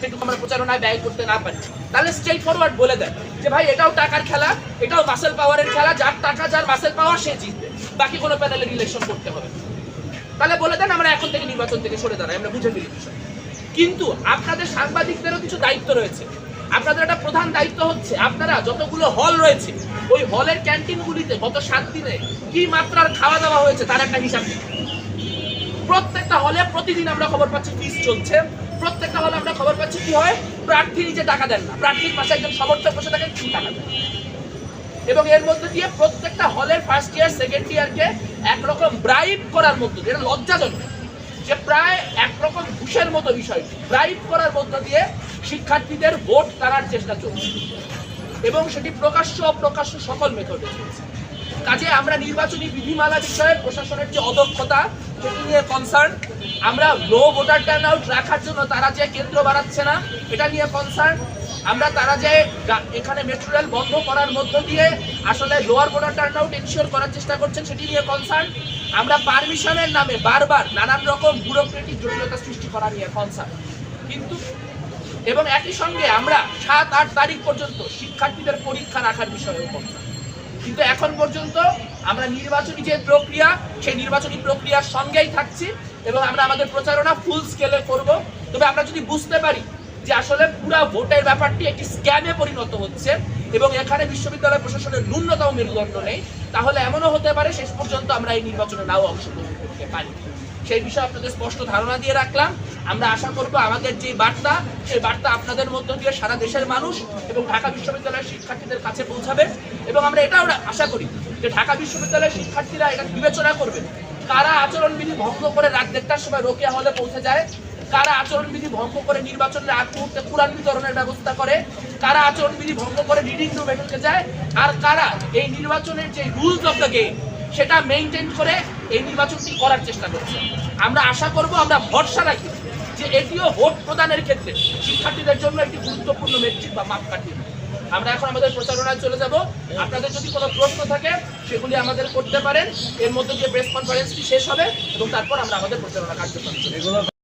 সেটুকু আমরা প্রচারণায় ব্যয় করতে না পারি। তাহলে স্ট্রেট ফরওয়ার্ড বলে দেন যে ভাই, এটাও টাকার খেলা, এটাও মাসেল পাওয়ারের খেলা, যার টাকা, যার মাসেল পাওয়ার সে জিতবে। বাকি কোনো প্যানেলের ইলেকশন করতে হবে তাহলে বলে দেন আমরা এখন থেকে নির্বাচন থেকে সরে দাঁড়াই, আমরা বুঝে ফেলি বিষয় কিন্তু আপনাদের সাংবাদিকদেরও কিছু দায়িত্ব রয়েছে। আপনাদের একটা প্রধান দায়িত্ব হচ্ছে, আপনারা যতগুলো হল রয়েছে, ওই হলের ক্যান্টিনগুলিতে গত সাত দিনে কি মাত্রার খাওয়া দাওয়া হয়েছে তার একটা হিসাব। প্রত্যেকটা হলে প্রতিদিন আমরা খবর পাচ্ছি ফিস চলছে। প্রত্যেকটা হলে আমরা খবর পাচ্ছি কি হয়, প্রার্থী নিজে টাকা দেন না। প্রার্থীর পাশে একজন সমর্থক বসে থাকেন কি টাকা দেন। এবং এর মধ্যে দিয়ে প্রত্যেকটা হলের ফার্স্ট ইয়ার সেকেন্ড ইয়ারকে একরকম ব্রাইব করার মধ্য দিয়ে, এটা লজ্জাজনক, যে প্রায় একরকম ঘুষের মতো বিষয় ব্রাইব করার মধ্য দিয়ে শিক্ষার্থীদের ভোট তারার চেষ্টা চলছে। এবং সেটি প্রকাশ্য, অপ্রকাশ্য সকল মেথডে চলছে। কাজে আমরা নির্বাচনী বিধিমালা বিষয়ে প্রশাসনের যে অদক্ষতা, সেটি নিয়ে কনসার্ন আমরা লো ভোটার টার্ন আউট রাখার জন্য তারা যে কেন্দ্র বাড়াচ্ছে না, এটা নিয়ে কনসার্ন আমরা তারা যে এখানে মেট্রো রেল বন্ধ করার মধ্য দিয়ে আসলে lower voter turn out ensure করার চেষ্টা করছেন সেটি নিয়ে কনসার্ন আমরা পারমিশনের নামে বারবার নানান রকম ব্যুরোক্রেটিক জটিলতা সৃষ্টি করা নিয়ে কনসার্ন কিন্তু, এবং একই সঙ্গে আমরা সাত আট তারিখ পর্যন্ত শিক্ষার্থীদের পরীক্ষা রাখার বিষয়েও কনসার্ন কিন্তু এখন পর্যন্ত আমরা নির্বাচনী যে প্রক্রিয়া, সেই নির্বাচনী প্রক্রিয়ার সঙ্গেই থাকছি এবং আমরা আমাদের প্রচারণা ফুল স্কেলে করব। তবে আমরা যদি বুঝতে পারি যে আসলে পুরা ভোটের ব্যাপারটি একটি স্ক্যামে পরিণত হচ্ছে এবং এখানে বিশ্ববিদ্যালয় প্রশাসনের ন্যূনতম মেরুদণ্ড নেই, তাহলে এমনও হতে পারে শেষ পর্যন্ত আমরা এই নির্বাচনে নাও অংশগ্রহণ করতে পারি। সেই বিষয়ে আপনাদের স্পষ্ট ধারণা দিয়ে রাখলাম। আমরা আশা করব আমাদের যে বার্তা, সেই বার্তা আপনাদের মধ্য দিয়ে সারা দেশের মানুষ এবং ঢাকা বিশ্ববিদ্যালয়ের শিক্ষার্থীদের কাছে পৌঁছাবে। এবং আমরা এটাও আশা করি যে ঢাকা বিশ্ববিদ্যালয়ের শিক্ষার্থীরা এটা বিবেচনা করবে। কারা আচরণবিধি ভঙ্গ করে রাত দেড়টার সময় রোকেয়া হলে পৌঁছে যায়? কারা আচরণবিধি ভঙ্গ করে নির্বাচনের আগ মুহূর্তে কোরআন বিতরণের ব্যবস্থা করে? কারা আচরণবিধি ভঙ্গ করে রিডিং রুমে ঢুকে যায়? আর কারা এই নির্বাচনের যে রুলস অফ দ্য গেম সেটা মেনটেন করে এই নির্বাচনটি করার চেষ্টা করছে। আমরা আশা করব, আমরা ভরসা রাখি যে এটিও ভোট প্রদানের ক্ষেত্রে শিক্ষার্থীদের জন্য একটি গুরুত্বপূর্ণ মেট্রিক বা মাপকাঠি। আমরা এখন আমাদের প্রচারণায় চলে যাব। আপনাদের যদি কোনো প্রশ্ন থাকে, সেগুলি আমাদের করতে পারেন। এর মধ্যে দিয়ে প্রেস কনফারেন্সটি শেষ হবে এবং তারপর আমরা আমাদের প্রচারণা কার্যক্রম।